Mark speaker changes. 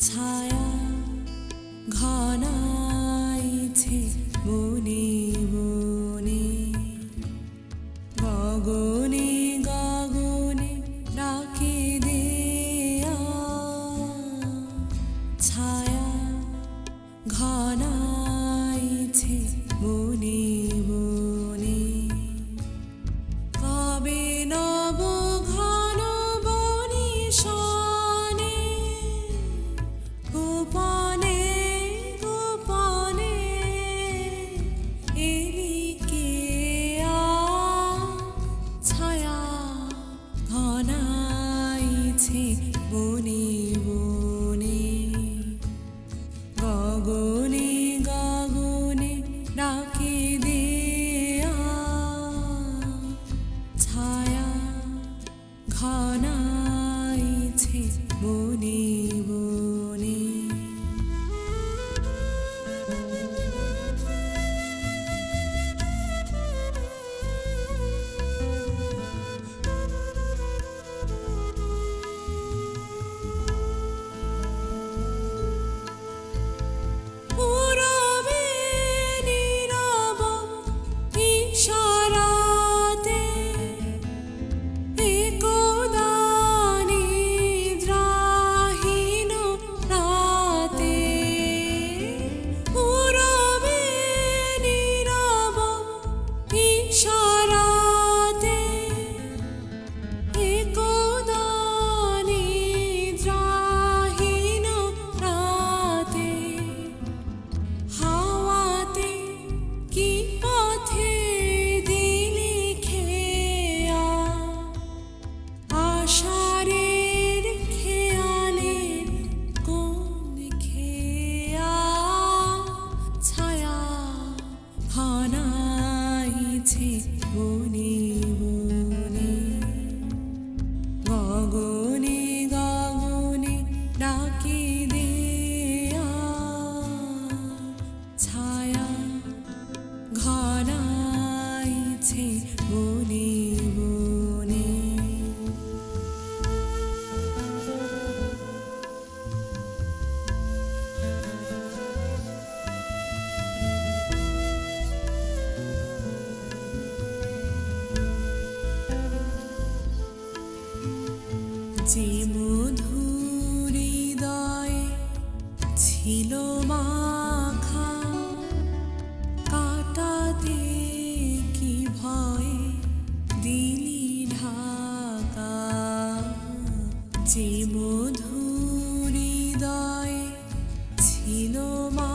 Speaker 1: ছায়া ঘনাইছে মনে মনে গগনে no